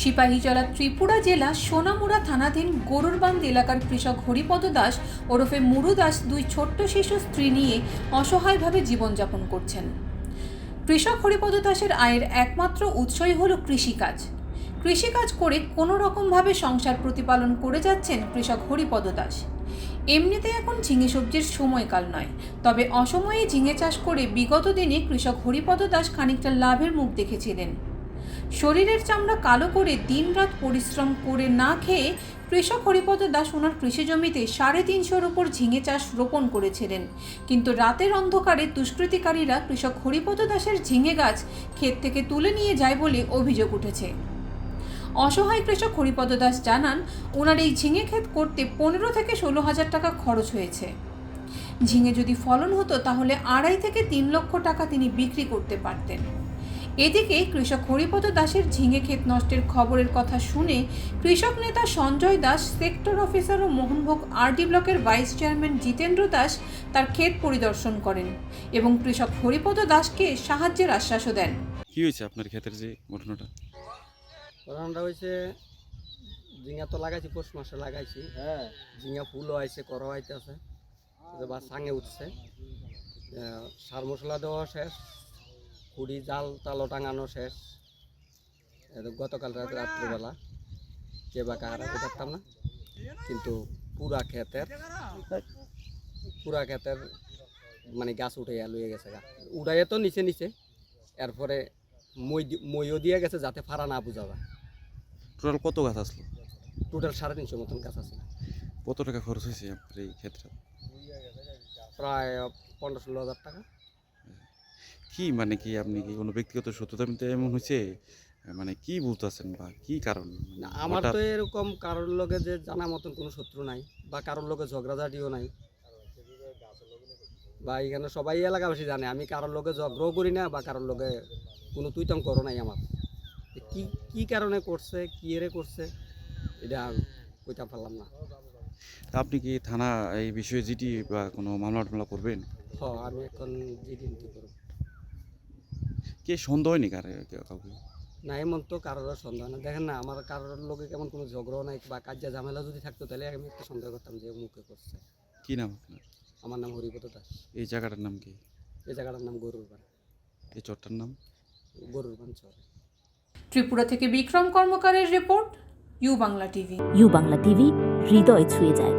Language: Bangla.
সিপাহীজলা ত্রিপুরা জেলা সোনামুড়া থানাধীন গরুরবান্ধ এলাকার কৃষক হরিপদ দাস ওরফে মুরু দাস দুই ছোট্ট শিশু স্ত্রী নিয়ে অসহায়ভাবে জীবনযাপন করছেন। কৃষক হরিপদ দাসের আয়ের একমাত্র উৎসই হল কৃষিকাজ। কৃষিকাজ করে কোনো রকমভাবে সংসার প্রতিপালন করে যাচ্ছেন কৃষক হরিপদ দাস। এমনিতে এখন ঝিঙে সবজির সময়কাল নয়, তবে অসময়ে ঝিঙে চাষ করে বিগত দিনে কৃষক হরিপদ দাস খানিকটা লাভের মুখ দেখেছিলেন। শরীরের চামড়া কালো করে দিনরাত পরিশ্রম করে না খেয়ে কৃষক হরিপদ দাস ওনার কৃষি জমিতে সাড়ে তিনশোর উপর ঝিঙে চাষ রোপণ করেছিলেন। কিন্তু রাতের অন্ধকারে দুষ্কৃতিকারীরা কৃষক হরিপদ দাসের ঝিঙে গাছ ক্ষেত থেকে তুলে নিয়ে যায় বলে অভিযোগ উঠেছে। অসহায় কৃষক হরিপদ দাস জানান, ওনার এই ঝিঙে ক্ষেত করতে পনেরো থেকে ষোলো হাজার টাকা খরচ হয়েছে। ঝিঙে যদি ফলন হতো তাহলে আড়াই থেকে তিন লক্ষ টাকা তিনি বিক্রি করতে পারতেন। এদিকে কৃষক হরিপদ দাসের ঝিঙে ক্ষেত নষ্টের খবরের কথা শুনে কৃষক নেতা সঞ্জয় দাস সেক্টর অফিসার ও মোহনভোগ আরডি ব্লকের ভাইস চেয়ারম্যান জিতেন্দ্র দাস তার ক্ষেত পরিদর্শন করেন এবং কৃষক হরিপদ দাসকে সাহায্যের আশ্বাসও দেন। কি হয়েছে আপনার ক্ষেতের যে ঘটনাটা? করোনাটা হয়েছে ঝিঙা তো লাগাইছি পৌষ মাসে লাগাইছি। হ্যাঁ। ঝিঙা ফুলও আইছে করো আইতেছে। বা সাঙে উঠছে। সার মশলা দেওয়া শেষ। কুড়ি জাল তালো টাঙানো শেষ। গতকাল রাত রাত্রিবেলা। কে বা কাহারা পারতাম না। কিন্তু পুরা ক্ষেতের পুরা ক্ষেতের মানে গাছ উঠে লুয়ে গেছে গা। উড়াইয়ে তো নিচে নিচে। এরপরে মই মইও দিয়ে গেছে যাতে ফাড়া না বোঝা যায়। টোটাল কত গাছ আসলো? টোটাল সাড়ে তিনশো মতন গাছ আছে। কত টাকা খরচ হয়েছে আপনার এই ক্ষেত্রে? প্রায় পনেরো ষোলো হাজার টাকা। কি মানে কি আপনি কি কোনো ব্যক্তিগত মিলতে এমন হয়েছে? মানে কি বলতেছেন বা কি কারণ? মানে আমার তো এরকম কারোর লগে যে জানা মতন কোনো শত্রু নাই বা কারোর লগে ঝগড়াঝাটিও নাই। বা এখানে সবাই এলাকাবাসী জানে আমি কারোর লগে ঝগড়াও করি না বা কারোর লগে কোনো তুইতম করো নাই আমার। কি কি কারণে করছে কি এরে করছে এটা কইতে পারলাম না। আপনি কি থানা এই বিষয়ে জিডি বা কোনো মামলা টামলা করবেন? হ আমি এখন জিডি নিতে করব। কে সন্দেহ নেই কারে? কেউ- কাউকে? না এমন তো কারোর সন্দেহ না। দেখেন না আমার কারোর লোকে কেমন কোনো ঝগড়া নাই বা কাজে ঝামেলা যদি থাকতো তাহলে আমি একটা সন্দেহ করতাম যে মুখে করছে। কি নাম আপনার? আমার নাম হরিপদ দাস। এই জায়গাটার নাম কি? এই জায়গাটার নাম গরুর বান এই চরটার নাম? গরুর বান চর। ত্রিপুরা থেকে Vikram কর্মকারের report U Bangla TV. U Bangla TV হৃদয় ছুঁয়ে যায়।